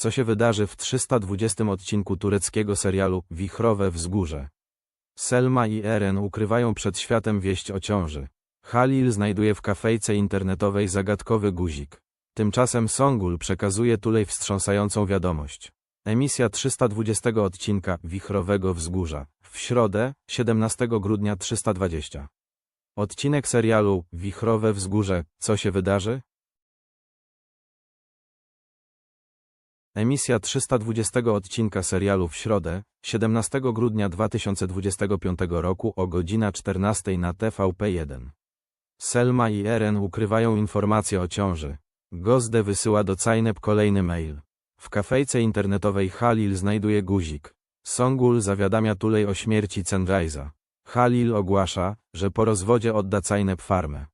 Co się wydarzy w 320 odcinku tureckiego serialu Wichrowe Wzgórze? Selma i Eren ukrywają przed światem wieść o ciąży. Halil znajduje w kafejce internetowej zagadkowy guzik. Tymczasem Songul przekazuje Tulej wstrząsającą wiadomość. Emisja 320 odcinka Wichrowego Wzgórza. W środę, 17 grudnia 320. Odcinek serialu Wichrowe Wzgórze. Co się wydarzy? Emisja 320 odcinka serialu w środę, 17 grudnia 2025 roku o godzina 14 na TVP1. Selma i Eren ukrywają informacje o ciąży. Gozde wysyła do Cajnep kolejny mail. W kafejce internetowej Halil znajduje guzik. Songul zawiadamia Tulej o śmierci Cendraiza. Halil ogłasza, że po rozwodzie odda Cajnep farmę.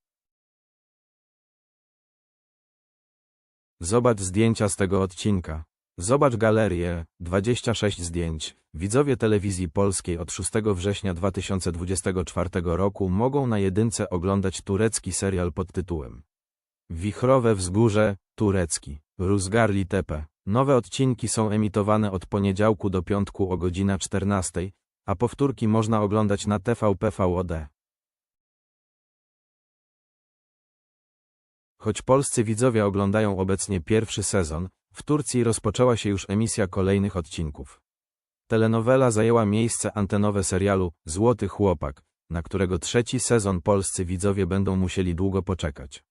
Zobacz zdjęcia z tego odcinka. Zobacz galerię, 26 zdjęć. Widzowie telewizji polskiej od 6 września 2024 roku mogą na jedynce oglądać turecki serial pod tytułem Wichrowe Wzgórze, turecki, Ruzgarli Tepe. Nowe odcinki są emitowane od poniedziałku do piątku o godzina 14, a powtórki można oglądać na TVP VOD. Choć polscy widzowie oglądają obecnie pierwszy sezon, w Turcji rozpoczęła się już emisja kolejnych odcinków. Telenowela zajęła miejsce antenowe serialu Złoty Chłopak, na którego trzeci sezon polscy widzowie będą musieli długo poczekać.